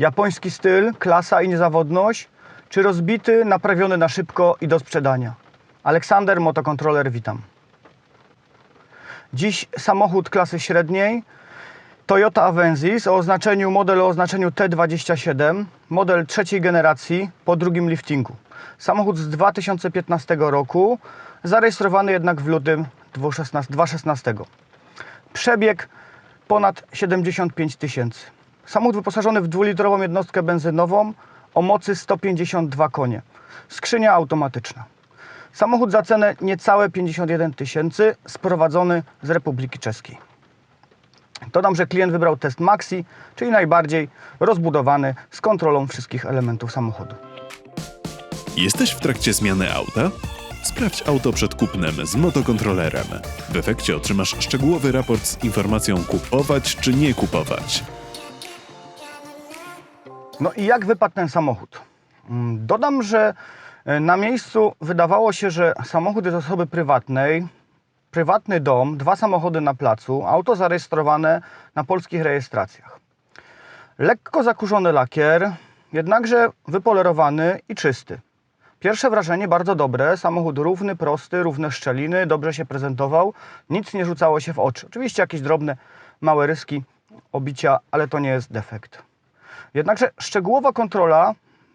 Japoński styl, klasa i niezawodność, czy rozbity, naprawiony na szybko i do sprzedania? Aleksander, motokontroler, witam. Dziś samochód klasy średniej, Toyota Avensis o oznaczeniu, model o oznaczeniu T27, model trzeciej generacji po drugim liftingu. Samochód z 2015 roku, zarejestrowany jednak w lutym 2016 2016. Przebieg ponad 75 tysięcy. Samochód wyposażony w dwulitrową jednostkę benzynową o mocy 152 konie. Skrzynia automatyczna. Samochód za cenę niecałe 51 tysięcy, sprowadzony z Republiki Czeskiej. Dodam, że klient wybrał test Maxi, czyli najbardziej rozbudowany z kontrolą wszystkich elementów samochodu. Jesteś w trakcie zmiany auta? Sprawdź auto przed kupnem z motokontrolerem. W efekcie otrzymasz szczegółowy raport z informacją kupować czy nie kupować. No i jak wypadł ten samochód? Mm, Dodam, że e, na miejscu wydawało się, że samochód jest osoby prywatnej, prywatny dom, dwa samochody na placu, auto zarejestrowane na polskich rejestracjach. Lekko zakurzony lakier, jednakże wypolerowany i czysty. Pierwsze wrażenie bardzo dobre, samochód równy, prosty, równe szczeliny, dobrze się prezentował, nic nie rzucało się w oczy. Oczywiście jakieś drobne, małe ryski, obicia, ale to nie jest defekt. Jednakże szczegółowa kontrola,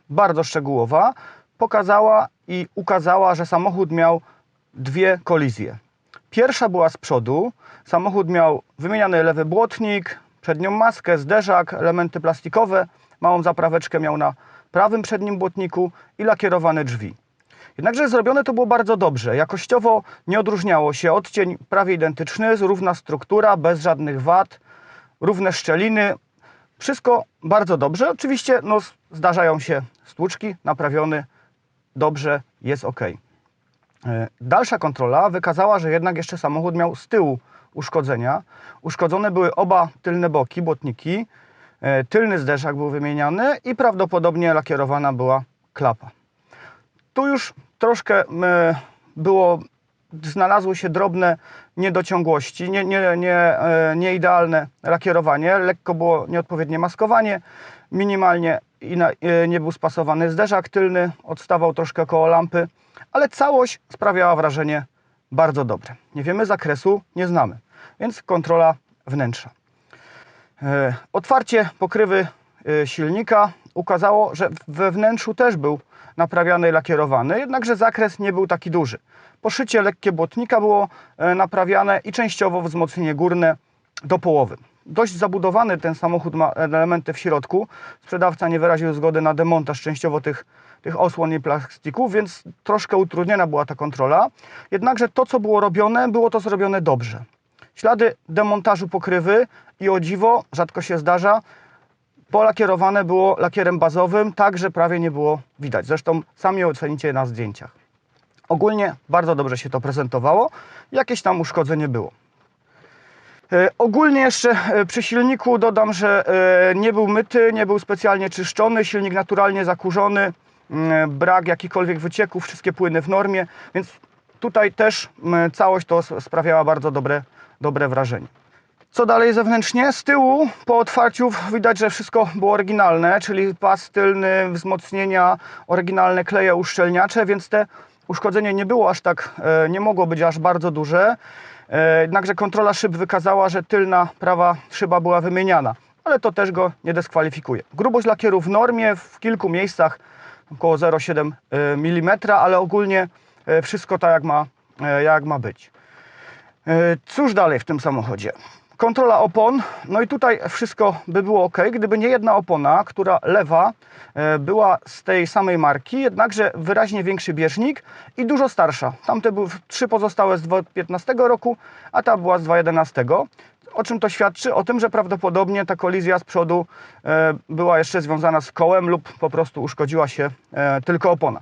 bardzo szczegółowa, pokazała i ukazała, że samochód miał dwie kolizje. Pierwsza była z przodu. Samochód miał wymieniany lewy błotnik, przednią maskę, zderzak, elementy plastikowe. Małą zapraweczkę miał na prawym przednim błotniku i lakierowane drzwi. Jednakże zrobione to było bardzo dobrze. Jakościowo nie odróżniało się. Odcień prawie identyczny, równa struktura, bez żadnych wad, równe szczeliny. Wszystko bardzo dobrze. Oczywiście no, zdarzają się stłuczki, naprawiony dobrze, jest ok. E, Dalsza kontrola wykazała, że jednak jeszcze samochód miał z tyłu uszkodzenia. Uszkodzone były oba tylne boki, błotniki, e, tylny zderzak był wymieniany i prawdopodobnie lakierowana była klapa. Tu już troszkę było, znalazły się drobne niedociągłości, nie, nie, nie, e, nieidealne lakierowanie, lekko było nieodpowiednie maskowanie, minimalnie e, nie był spasowany zderzak tylny, odstawał troszkę koło lampy, ale całość sprawiała wrażenie bardzo dobre. Nie wiemy zakresu, nie znamy, więc kontrola wnętrza. E, Otwarcie pokrywy silnika ukazało, że we wnętrzu też był naprawiany i lakierowany, jednakże zakres nie był taki duży. Poszycie lekkie błotnika było e, naprawiane i częściowo wzmocnienie górne do połowy. Dość zabudowany ten samochód ma elementy w środku. Sprzedawca nie wyraził zgody na demontaż częściowo tych, tych osłon i plastików, więc troszkę utrudniona była ta kontrola. Jednakże to, co było robione, było to zrobione dobrze. Ślady demontażu pokrywy i o dziwo, rzadko się zdarza, polakierowane było lakierem bazowym, tak że prawie nie było widać. Zresztą sami ocenicie na zdjęciach. Ogólnie bardzo dobrze się to prezentowało, jakieś tam uszkodzenie było. E, Ogólnie jeszcze e, przy silniku dodam, że e, nie był myty, nie był specjalnie czyszczony, silnik naturalnie zakurzony, brak jakichkolwiek wycieków, wszystkie płyny w normie, więc tutaj też całość to sprawiała bardzo dobre, dobre wrażenie. Co dalej zewnętrznie? Z tyłu po otwarciu widać, że wszystko było oryginalne, czyli pas tylny, wzmocnienia, oryginalne kleje uszczelniacze, więc te uszkodzenie nie było aż tak, e, nie mogło być aż bardzo duże. E, Jednakże kontrola szyb wykazała, że tylna prawa szyba była wymieniana, ale to też go nie dyskwalifikuje. Grubość lakieru w normie, w kilku miejscach około 0,7 mm, ale ogólnie e, wszystko tak jak ma, e, jak ma być. E, Cóż dalej w tym samochodzie? Kontrola opon, no i tutaj wszystko by było ok, gdyby nie jedna opona, która lewa e, była z tej samej marki, jednakże wyraźnie większy bieżnik i dużo starsza. Tamte były trzy pozostałe z 2015 roku, a ta była z 2011. O czym to świadczy? O tym, że prawdopodobnie ta kolizja z przodu e, była jeszcze związana z kołem lub po prostu uszkodziła się e, tylko opona.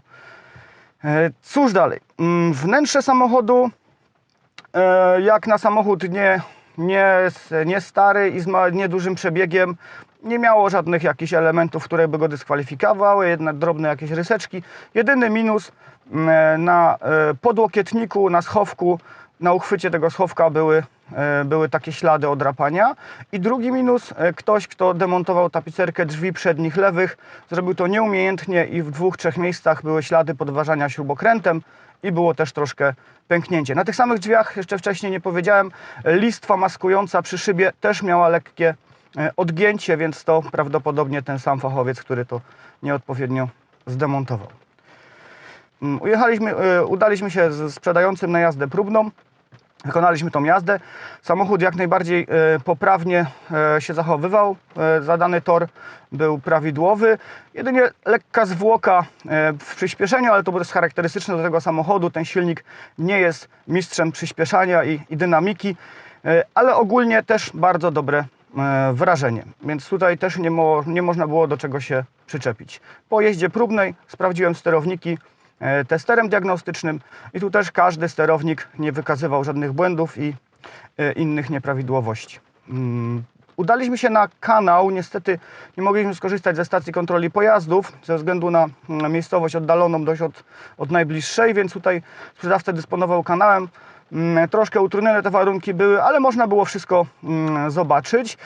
Cóż dalej? Mm, Wnętrze samochodu jak na samochód nie, nie, nie stary i z niedużym przebiegiem, nie miało żadnych jakichś elementów, które by go dyskwalifikowały, jednak drobne jakieś ryseczki. Jedyny minus mm, na e, podłokietniku, na schowku, na uchwycie tego schowka były e, były takie ślady odrapania. I drugi minus, e, ktoś, kto demontował tapicerkę drzwi przednich lewych, zrobił to nieumiejętnie i w dwóch, trzech miejscach były ślady podważania śrubokrętem i było też troszkę pęknięcie. Na tych samych drzwiach, jeszcze wcześniej nie powiedziałem, listwa maskująca przy szybie też miała lekkie e, odgięcie, więc to prawdopodobnie ten sam fachowiec, który to nieodpowiednio zdemontował. Mm, Ujechaliśmy, e, udaliśmy się z sprzedającym na jazdę próbną. Wykonaliśmy tą jazdę. Samochód jak najbardziej e, poprawnie e, się zachowywał. E, Zadany tor był prawidłowy. Jedynie lekka zwłoka w przyspieszeniu, ale to jest charakterystyczne do tego samochodu. Ten silnik nie jest mistrzem przyspieszania i, i dynamiki, ale ogólnie też bardzo dobre wrażenie. Więc tutaj też nie, mo, nie można było do czego się przyczepić. Po jeździe próbnej sprawdziłem sterowniki testerem diagnostycznym i tu też każdy sterownik nie wykazywał żadnych błędów i e, innych nieprawidłowości. Mm, Udaliśmy się na kanał, niestety nie mogliśmy skorzystać ze stacji kontroli pojazdów ze względu na mm, miejscowość oddaloną dość od, od najbliższej, więc tutaj sprzedawca dysponował kanałem. Mm, Troszkę utrudnione te warunki były, ale można było wszystko mm, zobaczyć.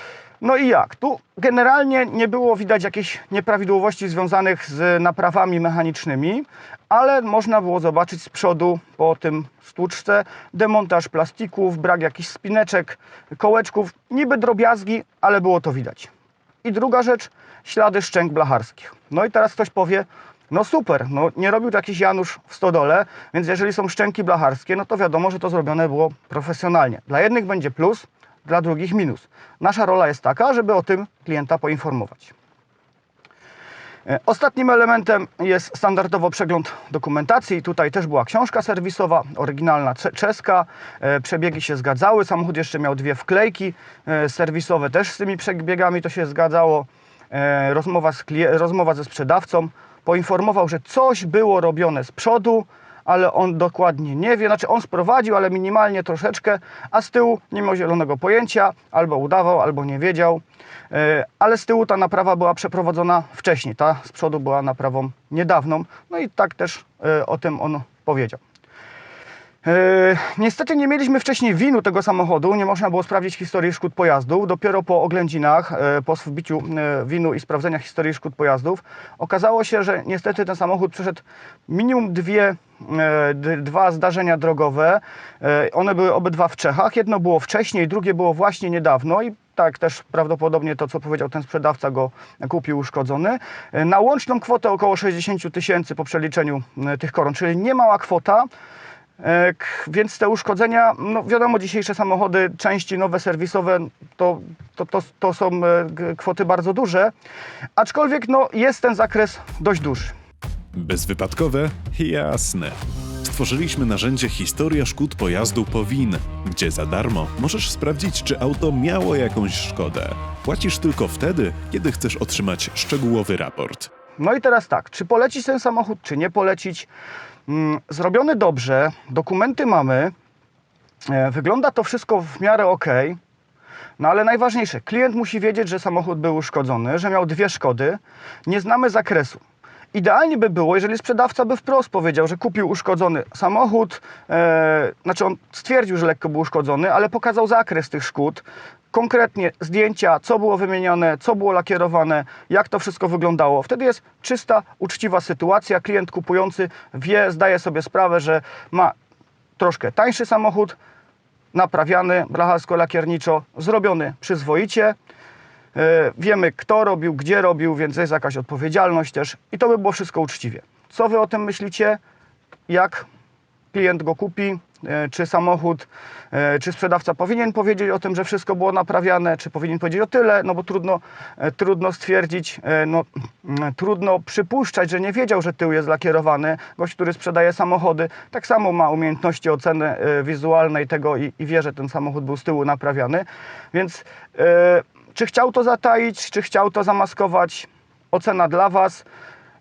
No i jak? Tu generalnie nie było widać jakichś nieprawidłowości związanych z naprawami mechanicznymi, ale można było zobaczyć z przodu po tym stłuczce demontaż plastików, brak jakichś spineczek, kołeczków, niby drobiazgi, ale było to widać. I druga rzecz, ślady szczęk blacharskich. No i teraz ktoś powie, no super, no nie robił to jakiś Janusz w stodole, więc jeżeli są szczęki blacharskie, no to wiadomo, że to zrobione było profesjonalnie. Dla jednych będzie plus, dla drugich minus. Nasza rola jest taka, żeby o tym klienta poinformować. E, Ostatnim elementem jest standardowo przegląd dokumentacji. Tutaj też była książka serwisowa, oryginalna cze- czeska. E, Przebiegi się zgadzały. Samochód jeszcze miał dwie wklejki e, serwisowe, też z tymi przebiegami to się zgadzało. Rozmowa, rozmowa ze sprzedawcą. Poinformował, że coś było robione z przodu, ale on dokładnie nie wie. Znaczy on sprowadził, ale minimalnie troszeczkę, a z tyłu nie miał zielonego pojęcia, albo udawał, albo nie wiedział. E, Ale z tyłu ta naprawa była przeprowadzona wcześniej. Ta z przodu była naprawą niedawną. No i tak też e, o tym on powiedział. E, Niestety nie mieliśmy wcześniej winu tego samochodu, nie można było sprawdzić historii szkód pojazdów. Dopiero po oględzinach, e, po wbiciu e, winu i sprawdzenia historii szkód pojazdów, okazało się, że niestety ten samochód przeszedł minimum dwie, dwa zdarzenia drogowe. One były obydwa w Czechach. Jedno było wcześniej, drugie było właśnie niedawno i tak też prawdopodobnie to, co powiedział ten sprzedawca, go kupił uszkodzony. Na łączną kwotę około 60 tysięcy po przeliczeniu tych koron, czyli niemała kwota. E, Więc te uszkodzenia, no wiadomo, dzisiejsze samochody, części nowe serwisowe, to, to, to, to są e, kwoty bardzo duże, aczkolwiek no, jest ten zakres dość duży. Bezwypadkowe? Jasne. Stworzyliśmy narzędzie Historia szkód pojazdu POWIN, gdzie za darmo możesz sprawdzić, czy auto miało jakąś szkodę. Płacisz tylko wtedy, kiedy chcesz otrzymać szczegółowy raport. No i teraz tak, czy polecić ten samochód, czy nie polecić? Mm, Zrobiony dobrze, dokumenty mamy, e, wygląda to wszystko w miarę ok. No ale najważniejsze, klient musi wiedzieć, że samochód był uszkodzony, że miał dwie szkody, nie znamy zakresu. Idealnie by było, jeżeli sprzedawca by wprost powiedział, że kupił uszkodzony samochód, e, znaczy on stwierdził, że lekko był uszkodzony, ale pokazał zakres tych szkód, konkretnie zdjęcia, co było wymienione, co było lakierowane, jak to wszystko wyglądało. Wtedy jest czysta, uczciwa sytuacja. Klient kupujący wie, zdaje sobie sprawę, że ma troszkę tańszy samochód, naprawiany blacharsko-lakierniczo, zrobiony przyzwoicie. E, Wiemy, kto robił, gdzie robił, więc jest jakaś odpowiedzialność też i to by było wszystko uczciwie. Co wy o tym myślicie? Jak klient go kupi? E, Czy samochód, e, czy sprzedawca powinien powiedzieć o tym, że wszystko było naprawiane, czy powinien powiedzieć o tyle? No bo trudno, trudno stwierdzić, no, mm, trudno przypuszczać, że nie wiedział, że tył jest lakierowany. Gość, który sprzedaje samochody, tak samo ma umiejętności oceny wizualnej tego i, i wie, że ten samochód był z tyłu naprawiany. Więc e, czy chciał to zataić, czy chciał to zamaskować? Ocena dla Was.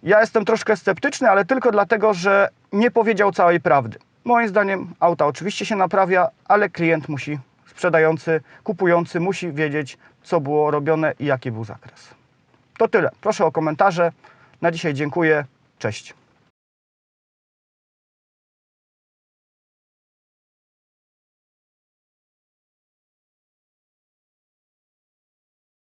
Ja jestem troszkę sceptyczny, ale tylko dlatego, że nie powiedział całej prawdy. Moim zdaniem auta oczywiście się naprawia, ale klient musi, sprzedający, kupujący musi wiedzieć, co było robione i jaki był zakres. To tyle. Proszę o komentarze. Na dzisiaj dziękuję. Cześć.